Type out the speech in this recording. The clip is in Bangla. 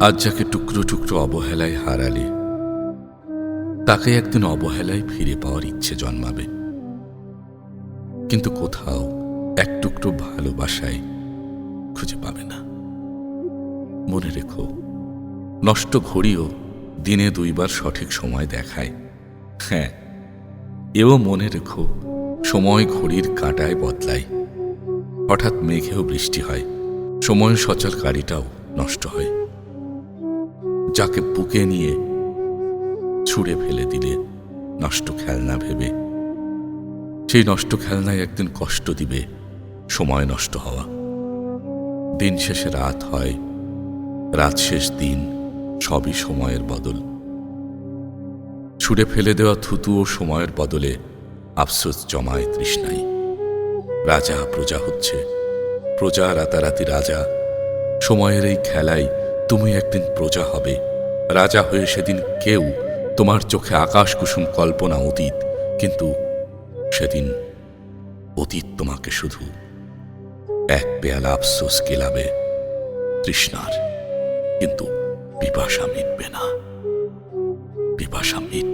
আজ যাকে টুকরো টুকরো অবহেলায় হারালে, তাকে একদিন অবহেলায় ফিরে পাওয়ার ইচ্ছে জন্মাবে। কিন্তু কোথাও এক টুকরো ভালোবাসায় খুঁজে পাবে না। মনে রেখো, নষ্ট ঘড়িও দিনে দুইবার সঠিক সময় দেখায়। হ্যাঁ এও মনে রেখো, সময় ঘড়ির কাঁটায় বদলায়। হঠাৎ মেঘেও বৃষ্টি হয়। সময় সচল গাড়িটাও নষ্ট হয়। যাকে বুকে নিয়ে ছুঁড়ে ফেলে দিলে নষ্ট খেলনা ভেবে। সেই নষ্ট খেলনায় একদিন কষ্ট দিবে, সময় নষ্ট হওয়া। দিন শেষে রাত হয়, রাত শেষ দিন সবই সময়ের বদল। ছুঁড়ে ফেলে দেওয়া থুতু ও সময়ের বদলে আফসোস জমায় তৃষ্ণাই রাজা প্রজা হচ্ছে। প্রজা রাতারাতি রাজা। সময়ের এই খেলায় তুমি একদিন প্রজা হবে। রাজা হয়ে সেদিন কেউ তোমার চোখে আকাশ কুসুম কল্পনা অতীত, কিন্তু সেদিন অতীত তোমাকে শুধু এক পেয়ালা আফসোস কেলাবে, তৃষ্ণার। কিন্তু পিপাসা মিটবে না। পিপাসা মিটবে